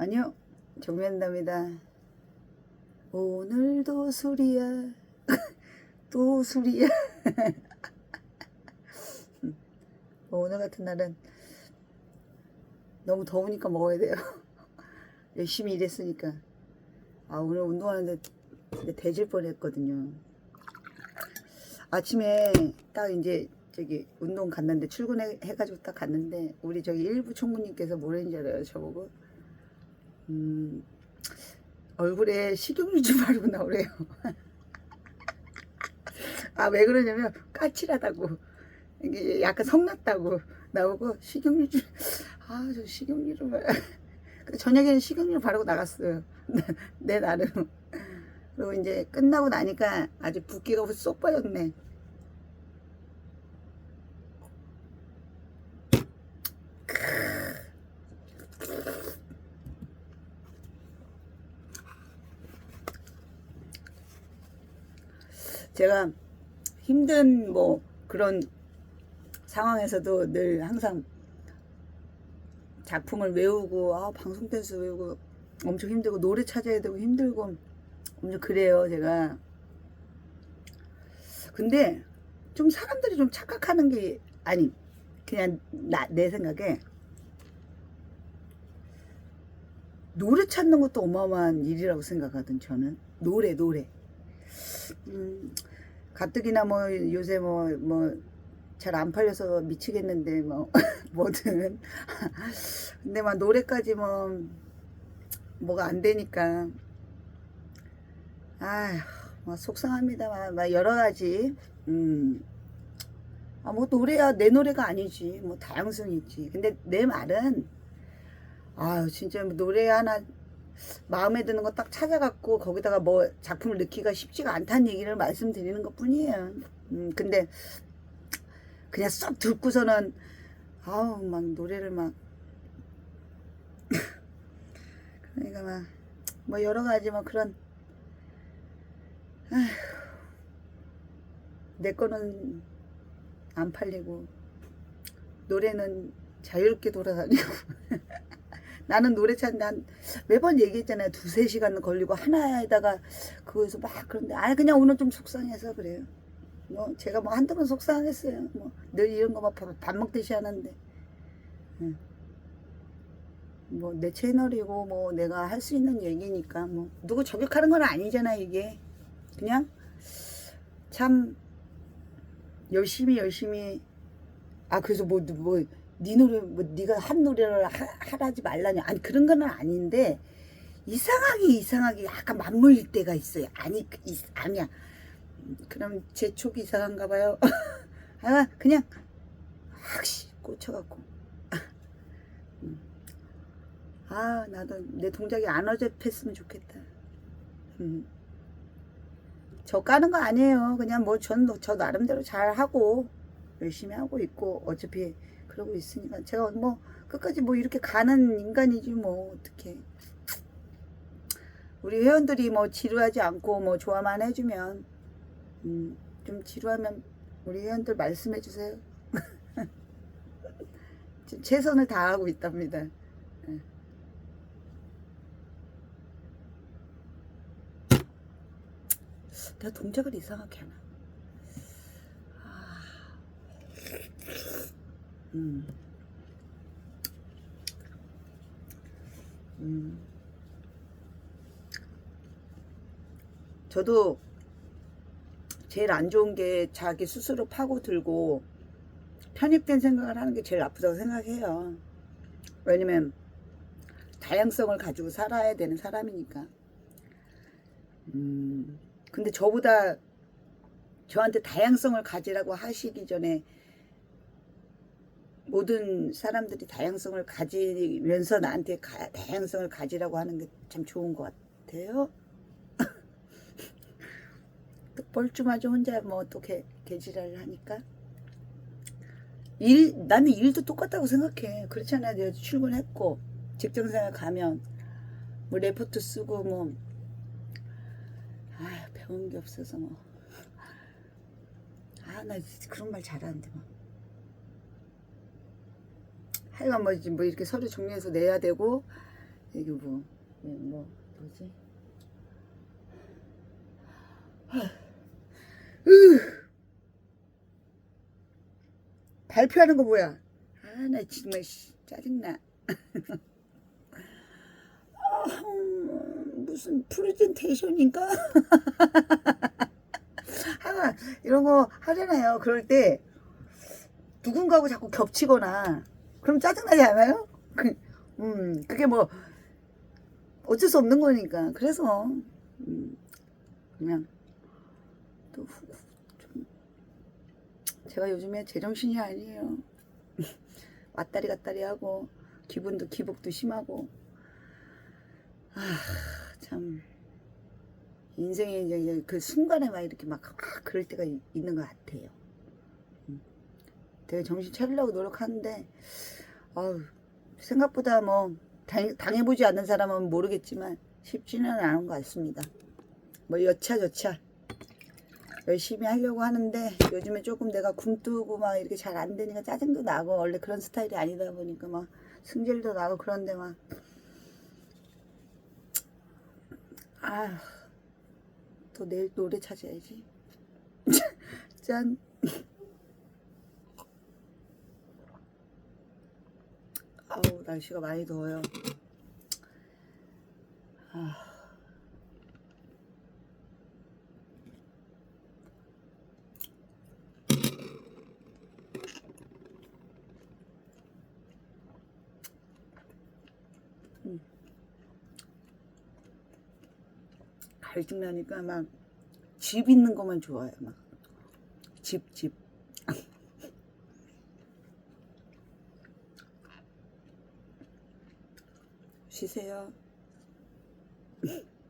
아니요, 정면답니다. 오늘도 술이야. 또 술이야. 오늘 같은 날은 너무 더우니까 먹어야 돼요. 열심히 일했으니까. 아, 오늘 운동하는데 대질 뻔 했거든요. 아침에 딱 이제 저기 운동 갔는데 출근해 해가지고 딱 갔는데 우리 저기 일부 총무님께서 뭐라는 줄 알아요 저보고 음 얼굴에 식용유 좀 바르고 나오래요. 아 왜 그러냐면 까칠하다고. 이게 약간 성났다고 나오고 식용유 좀 아 저 식용유 좀 발- 근데 저녁에는 식용유 바르고 나갔어요. 내 나름. 그리고 이제 끝나고 나니까 아주 붓기가 쏙 빠졌네 제가 힘든 뭐 그런 상황에서도 늘 항상 작품을 외우고 아, 방송 댄스 외우고 엄청 힘들고 노래 찾아야 되고 힘들고 엄청 그래요 제가. 근데 좀 사람들이 좀 착각하는 게 아니 그냥 나, 내 생각에 노래 찾는 것도 어마어마한 일이라고 생각하거든 저는. 노래 노래 음, 가뜩이나 뭐 요새 뭐 뭐 잘 안 팔려서 미치겠는데 뭐 뭐든. 근데 막 노래까지 뭐 뭐가 안 되니까. 아휴 뭐 속상합니다. 막, 막 여러 가지. 음. 아, 뭐 노래야 내 노래가 아니지. 뭐 다양성이 있지. 근데 내 말은 아 진짜 뭐 노래 하나 마음에 드는 거 딱 찾아갖고 거기다가 뭐 작품을 넣기가 쉽지가 않다는 얘기를 말씀드리는 것 뿐이에요. 음, 근데 그냥 쏙 듣고서는 아우 막 노래를 막 그러니까 막 뭐 여러 가지 뭐 그런 아휴, 내 거는 안 팔리고 노래는 자유롭게 돌아다니고 나는 노래 찾는데 한 매번 얘기했잖아요. 두세 시간 걸리고 하나에다가 그거에서 막 그런데 아 그냥 오늘 좀 속상해서 그래요. 뭐 제가 뭐 한두 번 속상했어요. 뭐 늘 이런 거 막 밥 먹듯이 하는데 뭐내 채널이고 뭐 내가 할 수 있는 얘기니까 뭐 누구 저격하는 건 아니잖아 이게 그냥 참 열심히 열심히 아 그래서 뭐뭐 네 노래 뭐 네가 한 노래를 하, 하라지 말라냐. 아니 그런 거는 아닌데 이상하게 이상하게 약간 맞물릴 때가 있어요. 아니 그 이- 아니야. 음, 그럼 제 촉이 이상한가 봐요. 아 그냥 확시 꽂혀갖고. 음. 아 나도 내 동작이 안 어접했으면 좋겠다. 음. 저 까는 거 아니에요. 그냥 뭐 전 저 나름대로 잘 하고 열심히 하고 있고 어차피 그러고 있으니까 제가 뭐 끝까지 뭐 이렇게 가는 인간이지 뭐 어떻게 우리 회원들이 뭐 지루하지 않고 뭐 좋아만 해주면 음, 좀 지루하면 우리 회원들 말씀해 주세요. 지금 최선을 다하고 있답니다. 예. 내가 동작을 이상하게 하나? 음. 음. 저도 제일 안 좋은 게 자기 스스로 파고들고 편입된 생각을 하는 게 제일 아프다고 생각해요. 왜냐면 다양성을 가지고 살아야 되는 사람이니까. 음, 근데 저보다 저한테 다양성을 가지라고 하시기 전에 모든 사람들이 다양성을 가지면서 나한테 가- 다양성을 가지라고 하는 게 참 좋은 것 같아요. 또 뻘쭘하죠. 혼자 뭐또 개지랄을 하니까. 일 나는 일도 똑같다고 생각해. 그렇잖아. 내가 출근했고 직장생활 가면 뭐 레포트 쓰고 뭐. 아, 배운 게 없어서 뭐. 아 나 그런 말 잘하는데 뭐 하여간 뭐, 뭐 이렇게 서류 정리해서 내야 되고 이게 뭐, 예, 뭐, 뭐지? 으. 발표하는 거 뭐야? 아, 나 정말 씨, 짜증나. 아, 음, 무슨 프레젠테이션인가? 하나 이런 거 하잖아요. 그럴 때 누군가하고 자꾸 겹치거나 그럼 짜증나지 않아요? 그, 음, 그게 뭐 어쩔 수 없는 거니까. 그래서 음, 그냥 또 후- 좀 제가 요즘에 제정신이 아니에요. 왔다리 갔다리 하고 기분도 기복도 심하고 아 참 인생에 이제 그 순간에 막 이렇게 막 아, 그럴 때가 이- 있는 것 같아요. 음. 되게 정신 차리려고 노력하는데 어우, 생각보다 뭐 당, 당해보지 않는 사람은 모르겠지만 쉽지는 않은 것 같습니다. 뭐 여차저차 열심히 하려고 하는데 요즘에 조금 내가 굼뜨고 막 이렇게 잘 안 되니까 짜증도 나고 원래 그런 스타일이 아니다 보니까 막 승질도 나고 그런데 막 아, 또 내일 노래 찾아야지. 짠. 아우, 날씨가 많이 더워요. 아. 음. 갈증 나니까 막 집 있는 것만 좋아요. 막 집, 집. 지세요.